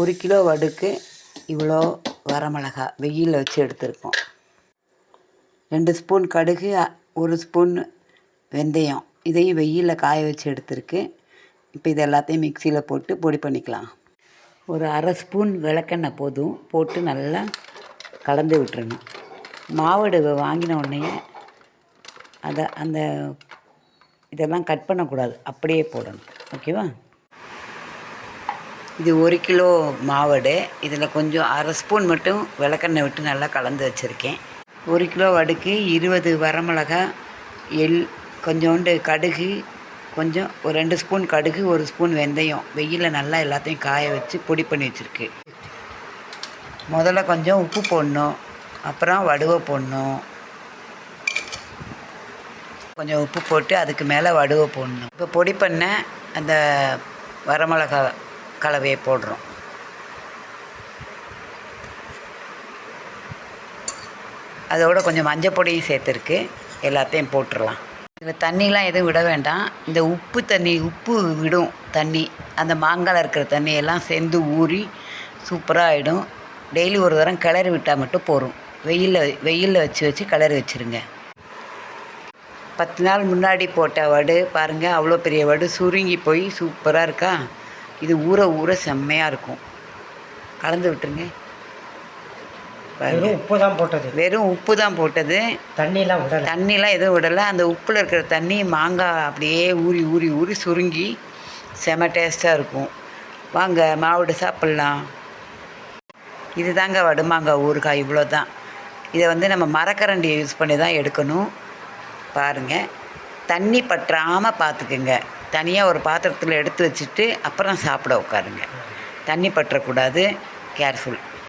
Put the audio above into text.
ஒரு கிலோ வடுக்கு இவ்வளோ வரமிளகா வெயிலில் வச்சு எடுத்திருக்கோம். ரெண்டு ஸ்பூன் கடுகு ஒரு ஸ்பூன் வெந்தயம். இதையும் வெயிலில் காய வச்சு எடுத்திருக்கு. இப்போ இது எல்லாத்தையும் மிக்சியில் போட்டு பொடி பண்ணிக்கலாம். ஒரு அரை ஸ்பூன் விளக்கெண்ணெய் போதும். போட்டு நல்லா கலந்து விட்டுறணும் மாவடு வாங்கின உடனே அதை அந்த இதெல்லாம் கட் பண்ணக்கூடாது. அப்படியே போடணும். ஓகேவா? இது ஒரு கிலோ மாவடு. இதில் கொஞ்சம் அரை ஸ்பூன் மட்டும் விளக்கெண்ணெய் விட்டு நல்லா கலந்து வச்சுருக்கேன். ஒரு கிலோ வடுக்கு இருபது வரமிளகா எள் கொஞ்சோண்டு கடுகு கொஞ்சம் ஒரு ரெண்டு ஸ்பூன் கடுகு ஒரு ஸ்பூன் வெந்தயம். வெயிலில் நல்லா எல்லாத்தையும் காய வச்சு பொடி பண்ணி வச்சுருக்கு. முதல்ல கொஞ்சம் உப்பு போடணும். அப்புறம் வடுவை போடணும். கொஞ்சம் உப்பு போட்டு அதுக்கு மேலே வடுவை போடணும். இப்போ பொடி பண்ண அந்த வரமிளகா கலவையை போடுறோம். அதோட கொஞ்சம் மஞ்சள் பொடியும் சேர்த்துருக்கு. எல்லாத்தையும் போட்டுடலாம் இதில் தண்ணிலாம் எதுவும் விட வேண்டாம். இந்த உப்பு தண்ணி உப்பு விடும் தண்ணி அந்த மாங்காயில் இருக்கிற தண்ணி எல்லாம் சேர்ந்து ஊறி சூப்பராக ஆகிடும் டெய்லி ஒரு தரம் கிளறி விட்டால் மட்டும் போதும். வெயிலில் வெயிலில் வச்சு வச்சு கிளறி வச்சுருங்க. பத்து நாள் முன்னாடி போட்ட வடு பாருங்கள் அவ்வளோ பெரிய வடு சுருங்கி போய் சூப்பராக இருக்கா? இது ஊற ஊற செம்மையாக இருக்கும். கலந்து விட்டுருங்க. வெறும் உப்பு தான் போட்டது. வெறும் உப்பு தான் போட்டது. தண்ணிலாம் விடலை. தண்ணிலாம் எதுவும் விடலை. அந்த உப்பில் இருக்கிற தண்ணி மாங்காய் அப்படியே ஊறி ஊறி ஊறி சுருங்கி செம டேஸ்ட்டாக இருக்கும். வாங்க மாவுடு சாப்பிட்லாம். இது தாங்க வடுமாங்காய் ஊறுகாய் இவ்வளோ தான் இதை வந்து நம்ம மரக்கரண்டியை யூஸ் பண்ணி தான் எடுக்கணும். பாருங்கள் தண்ணி பற்றாமல் பார்த்துக்குங்க தனியாக ஒரு பாத்திரத்தில் எடுத்து வச்சுட்டு அப்புறம் சாப்பிட உட்காருங்க. தண்ணி பற்றக்கூடாது. கேர்ஃபுல்